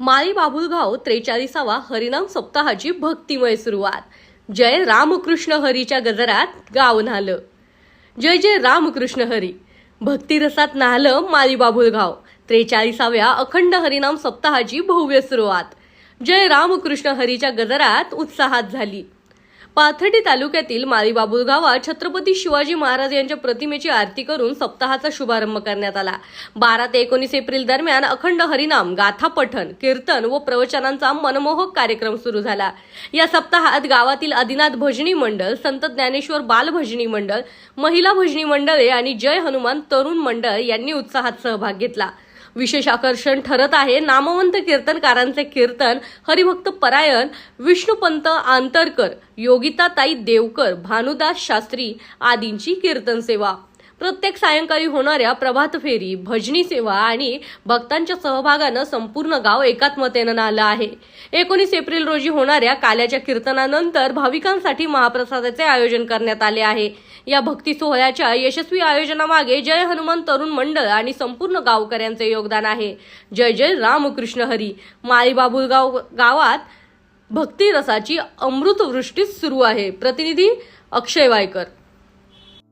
माळी बाबुलगाव त्रेचाळीसावा हरिनाम सप्ताहाची भक्तिमय सुरुवात. जय रामकृष्ण हरीच्या गजरात गाव न्हालं. जय जय रामकृष्ण हरी. भक्तिरसात न्हालं माळी बाबुलगाव त्रेचाळीसाव्या अखंड हरिनाम सप्ताहाची भव्य सुरुवात. जय रामकृष्ण हरीच्या गजरात उत्साहात झाली. पाथर्डी तालुक्यातील माळी गावात छत्रपती शिवाजी महाराज यांच्या प्रतिमेची आरती करून सप्ताहाचा शुभारंभ करण्यात आला. बारा ते एकोणीस एप्रिल दरम्यान अखंड हरिनाम गाथा पठण कीर्तन व प्रवचनांचा मनमोहक कार्यक्रम सुरू झाला. या सप्ताहात गावातील आदिनाथ भजनी मंडळ संत ज्ञानेश्वर बाल भजनी मंडळ महिला भजनी मंडळे आणि जय हनुमान तरुण मंडळ यांनी उत्साहात सहभाग घेतला. विशेष आकर्षण ठरत आहे. नामवंत कीर्तनकारांचे कीर्तन हरिभक्त परायण विष्णुपंत आंतरकर योगिताताई देवकर भानुदास शास्त्री आदींची कीर्तन सेवा प्रत्येक सायंकाळी होणाऱ्या प्रभात फेरी भजनी सेवा आणि भक्तांच्या सहभागानं संपूर्ण गाव एकात्मतेनं आलं आहे. एकोणीस एप्रिल रोजी होणाऱ्या काल्याच्या कीर्तनानंतर भाविकांसाठी महाप्रसादाचे आयोजन करण्यात आले आहे. या भक्ती सोहळ्याच्या यशस्वी आयोजनामागे जय हनुमान तरुण मंडळ आणि संपूर्ण गावकऱ्यांचे योगदान आहे. जय जय रामकृष्ण हरी. माळीबाबुलगाव गावात भक्तिरसाची अमृतवृष्टी सुरू आहे. प्रतिनिधी अक्षय वायकर.